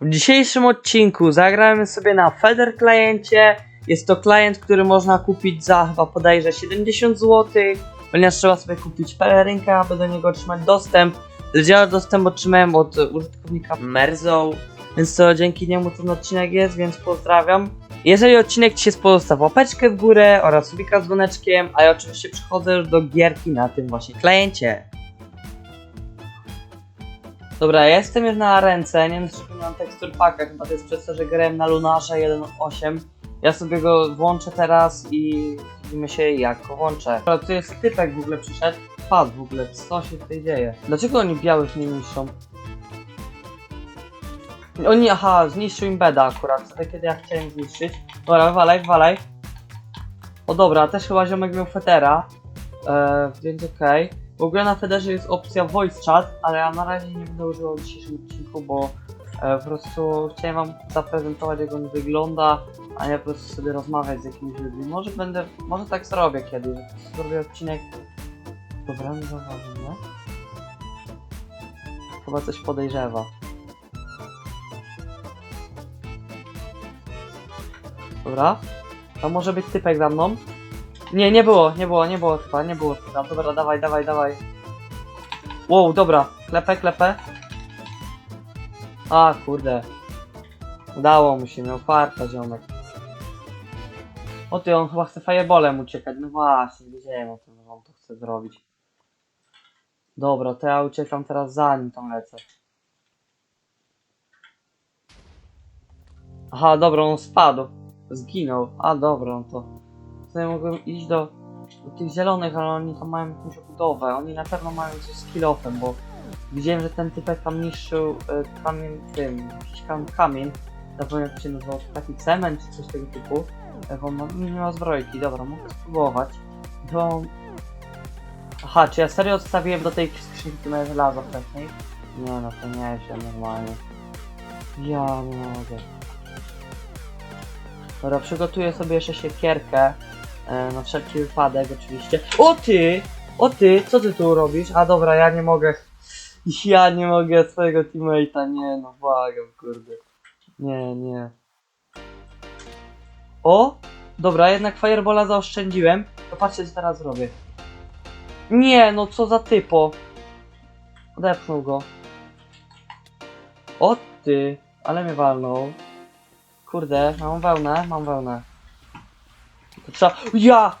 W dzisiejszym odcinku zagramy sobie na Feder kliencie. Jest to klient, który można kupić za chyba podejrzę 70 zł, ponieważ trzeba sobie kupić pelerynkę, aby do niego otrzymać dostęp. Działa dostęp otrzymałem od użytkownika Merzo, więc to dzięki niemu ten odcinek jest, więc pozdrawiam. Jeżeli odcinek Ci się spodobał, staw łapeczkę w górę oraz subika z dzwoneczkiem, a ja oczywiście przechodzę już do gierki na tym właśnie kliencie. Dobra, ja jestem już na ręce, nie wiem czy mam tekstur paka, chyba to jest przez to, że grałem na Lunarze 1.8. Ja sobie go włączę teraz i widzimy się jak go włączę. Dobra, tu jest typek w ogóle przyszedł. Padł w ogóle, co się tutaj dzieje? Dlaczego oni białych nie niszczą? Oni, aha, zniszczył im beda akurat, wtedy kiedy ja chciałem zniszczyć. Dobra, walaj, walaj. O dobra, też chyba ziomek miał fetera, e, więc okej. W ogóle na Federze jest opcja voice chat, ale ja na razie nie będę używał w dzisiejszym odcinku, bo e, po prostu chciałem wam zaprezentować jak on wygląda, a nie po prostu sobie rozmawiać z jakimiś ludźmi. Może będę, może tak zrobię kiedyś, zrobię odcinek. Dobra, nie zauważyłem, nie? Chyba coś podejrzewa. Dobra. To może być typek za mną. Nie, nie było, nie było, nie było chyba, nie było chyba. Dobra, dawaj, dawaj, dawaj. Wow, dobra. Klepę, klepę. A, kurde. Udało mu się, miał farta ziomek. O ty, on chyba chce fireballem uciekać. No właśnie, wiedziałem o tym, że on to chce zrobić. Dobra, to ja uciekam teraz za nim, tam lecę. Aha, dobra, on spadł. Zginął. A, dobra, no to... Ja mogłem iść do, do tych zielonych, ale oni tam mają jakąś budowę. Oni na pewno mają coś z kilofem, bo widziałem, że ten typek tam niszczył y, kamień tym, jakiś kam, kamień. Zapomniałem jak się nazywał, taki cement czy coś tego typu. Jak on nie ma zbrojki, dobra, mogę spróbować. To... Aha, czy ja serio odstawiłem do tej skrzynki moje żelazo wcześniej? Nie no, to nie się normalnie. Ja nie mogę. Dobra, przygotuję sobie jeszcze siekierkę. E, na wszelki wypadek oczywiście. O ty! O ty! Co ty tu robisz? A dobra, ja nie mogę. Ja nie mogę swojego teammate'a. Nie no, błagam, kurde. Nie, nie. O! Dobra, jednak Firebola zaoszczędziłem. To patrzcie, co teraz zrobię. Nie, no co za typo. Odepchnął go. O ty! Ale mnie walnął. Kurde, mam wełnę, mam wełnę. Trzeba. Ja!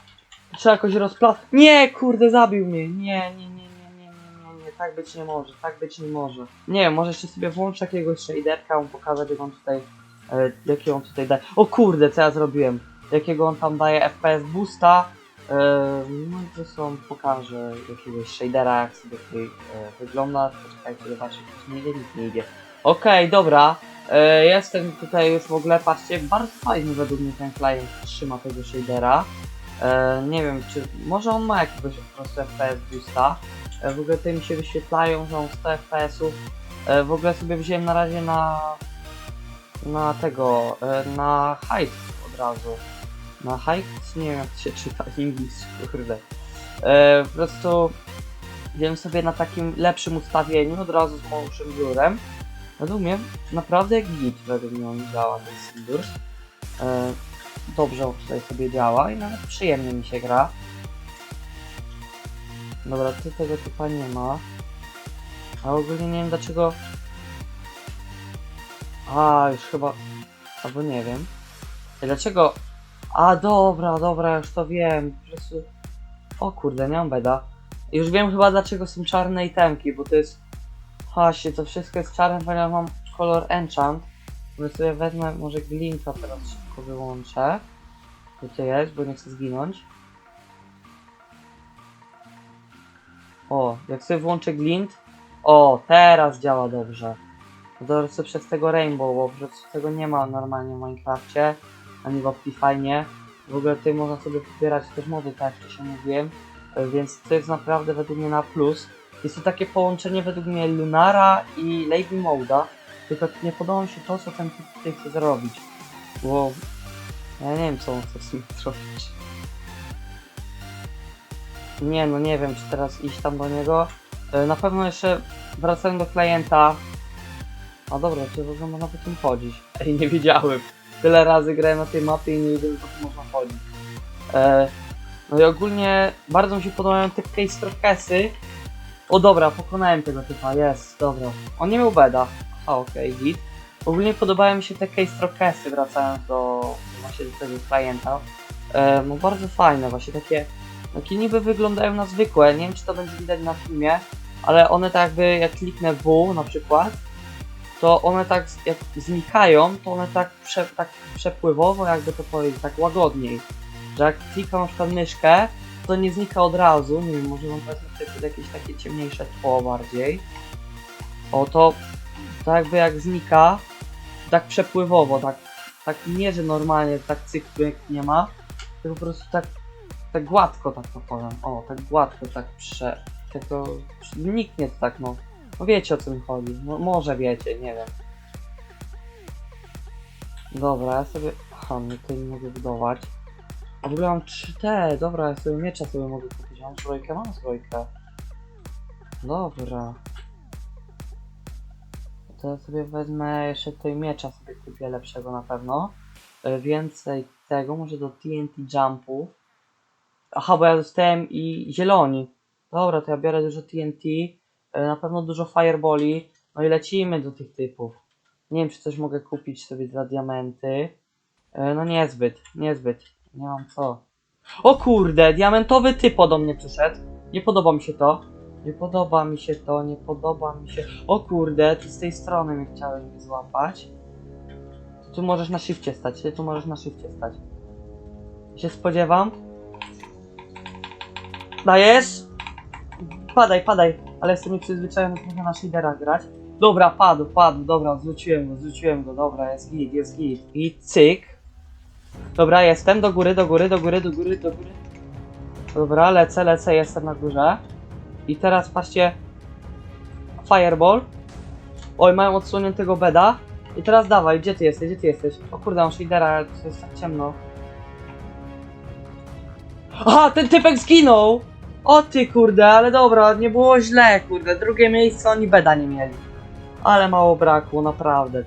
Trzeba jakoś rozpla. Nie, kurde, zabił mnie. Nie, nie, nie, nie, nie, nie, nie, nie. Tak być nie może, tak być nie może. Nie wiem, może jeszcze sobie włączę jakiegoś shaderka, mu pokazać jak on tutaj. E, jakiego on tutaj daje. O kurde, co ja zrobiłem? Jakiego on tam daje FPS boosta. E, no i to są pokażę jakiegoś shadera, jak sobie tutaj e, wygląda. Poczekajcie, zobaczcie, nie idzie, nic nie idzie. Okej, dobra. E, jestem tutaj już w ogóle, patrzcie, bardzo fajnie według mnie ten client trzyma tego shadera. E, nie wiem, czy może on ma jakiegoś po prostu FPS boosta. E, w ogóle te mi się wyświetlają, że on 100 FPS-ów. W ogóle sobie wziąłem na razie na na tego, na height od razu. Na height? Nie wiem jak to się czyta English, kurde. Po prostu wziąłem sobie na takim lepszym ustawieniu od razu z motion blurem. Mnie naprawdę git według mnie działa ten Sindur. E, dobrze on tutaj sobie działa i nawet przyjemnie mi się gra. Dobra, ty tego typa nie ma. A ogólnie nie wiem dlaczego... A, już chyba... Albo nie wiem. Dlaczego... A, dobra, dobra, już to wiem. Po prostu... O kurde, nie mam beda. Już wiem chyba dlaczego są czarne itemki, bo to jest Właśnie, to wszystko jest czarne, ponieważ mam kolor enchant. Więc sobie wezmę, może glinta teraz szybko wyłączę. Tutaj jest, bo nie chcę zginąć. O, jak sobie włączę glint. O, teraz działa dobrze. Dobrze przez tego rainbow, bo przez tego nie ma normalnie w Minecrafcie, ani w Optifine. W ogóle tutaj można sobie pobierać też mody, tak jak wcześniej mówiłem. E, Więc to jest naprawdę według mnie na plus. Jest to takie połączenie według mnie Lunara i Lady Moda. Tylko nie podoba mi się to, co ten typ tutaj chce zrobić. Bo ja nie wiem, co on chce z tym zrobić. Nie, no nie wiem, czy teraz iść tam do niego. E, Na pewno jeszcze wracając do klienta. A dobra, czy w ogóle można po tym chodzić? Ej, nie wiedziałem. Tyle razy grałem na tej mapie i nie że po tym można chodzić. E, no i ogólnie bardzo mi się podobają te case trokesy. O dobra, pokonałem tego typa, jest, dobra. On nie miał beda. A okej, git. Ogólnie podobają mi się te case trokesy, wracając do właśnie do tego klienta. E, no bardzo fajne, właśnie takie, takie niby wyglądają na zwykłe, nie wiem czy to będzie widać na filmie, ale one tak jakby, jak kliknę W na przykład, to one tak jak znikają, to one tak, prze, tak przepływowo, jakby to powiedzieć, tak łagodniej. Że jak klikam na przykład myszkę, to nie znika od razu, nie wiem, może na przykład jakieś takie ciemniejsze tło bardziej. O, to tak jakby jak znika, tak przepływowo, tak, tak nie, że normalnie tak cyklu jak nie ma, tylko po prostu tak, tak gładko tak to powiem. O, tak gładko, tak prze... Zniknie to tak, no. No wiecie o co mi chodzi. No, może wiecie, nie wiem. Dobra, ja sobie... Aha, no to nie mogę budować. A w ogóle mam 3T, dobra, ja sobie miecza sobie mogę kupić. Mam zbrojkę? Mam zbrojkę. Dobra. To ja sobie wezmę jeszcze tutaj miecza sobie kupię lepszego na pewno. E, Więcej tego, może do TNT jumpu. Aha, bo ja dostałem i zieloni. Dobra, to ja biorę dużo TNT. e, Na pewno dużo fireballi. No i lecimy do tych typów. Nie wiem, czy coś mogę kupić sobie za diamenty. E, No niezbyt, niezbyt. Nie mam co. O kurde, diamentowy typ do mnie przyszedł. Nie podoba mi się to. Nie podoba mi się to, nie podoba mi się. O kurde, ty z tej strony mnie chciałeś złapać. Ty tu możesz na shifcie stać, ty tu możesz na shifcie stać. Się spodziewam. Dajesz? Padaj, padaj. Ale jestem nieprzyzwyczajony trochę na shaderach grać. Dobra, padł, padł, dobra, zrzuciłem go, zrzuciłem go, dobra, jest git, jest git. I cyk. Dobra, jestem, do góry, do góry, do góry, do góry, do góry. Dobra, lecę, lecę, jestem na górze. I teraz patrzcie. Fireball. Oj, mają odsłoniętego beda. I teraz dawaj, gdzie ty jesteś, gdzie ty jesteś? O kurde, mam ale to jest tak ciemno. Aha, ten typek zginął! O ty kurde, ale dobra, nie było źle, kurde. Drugie miejsce oni beda nie mieli. Ale mało brakło, naprawdę.